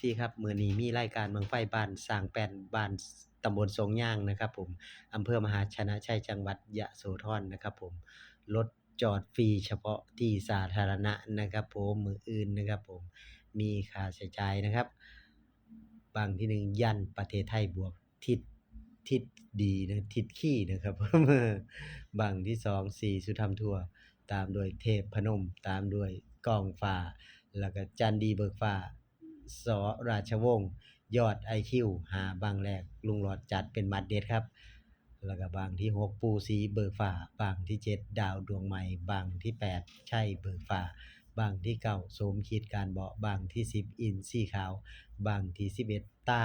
พี่ครับมือนีมีรายการบั้งไฟบ้านสร้างแป้นบ้านตำบลทรงย่างนะครับ ผมอำเภอมหาชนะชัยจังหวัดยะโสธรนะครับ ผมรถจอดฟรีเฉพาะที่สาธารณะนะครับ ผมมืออื่นนะครับ ผมมีค่าใช้จ่ายนะครับ บางที่หนึ่งยันประเทศไทยบวกทิศทิศดีนะทิศขี้นะครับบางที่สองสีสุธรรมทัวร์ตามด้วยเทพพนม ตามด้วยกองฟ้า แล้วก็จันดีเบิกฟ้า สราชวงศ์ยอด IQ หาบางแรกลุงหลอดจัดเป็นมัดเด็ดครับ แล้วก็บางที่6ปูสีเบิกฟ้าบางที่7ดาวดวงใหม่ บางที่8ใช่เบิกฟ้าบางที่9โสมคิดการเบาะบางที่10อินทรีขาว บางที่11ต้า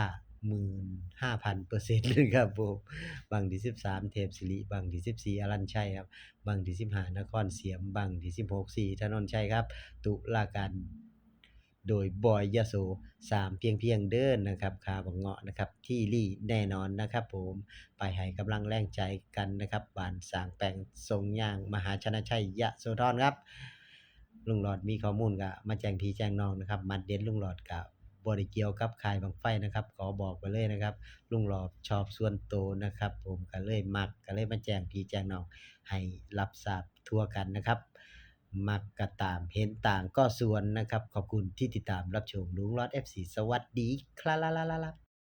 15,000%เลยครับผมบางที่13เทพศิริบางที่14อรัญชัยครับ บางที่15นครเสียม บางที่16ศรีถนนชัยครับ ตุลาการ โดยบอยยโสสามเพียงเพียงเด้อนนะครับคาบังเงาะนะครับที่ลี่แน่นอนนะครับผมไปให้กำลังแรงใจกันนะครับบานสางแปลงทรงย่างมหาชนะชัยยะโสธรครับลุงหลอดมีข้อมูลก็มาแจ้งพี่แจ้งน้องนะครับมัดเด็ดลุงหลอดก็บ่ได้เกียวกับคายบังไฟนะครับ ขอบอกไว้เลยนะครับ ลุงหลอดชอบส่วนโตนะครับ ผมก็เลยมักก็เลยมาแจ้งพี่แจ้งน้องให้รับทราบทั่วกันนะครับ มักก็ตามเห็นต่างก็ส่วนนะครับ ขอบคุณที่ติดตามรับชมลุงรอด FC สวัสดี ครับ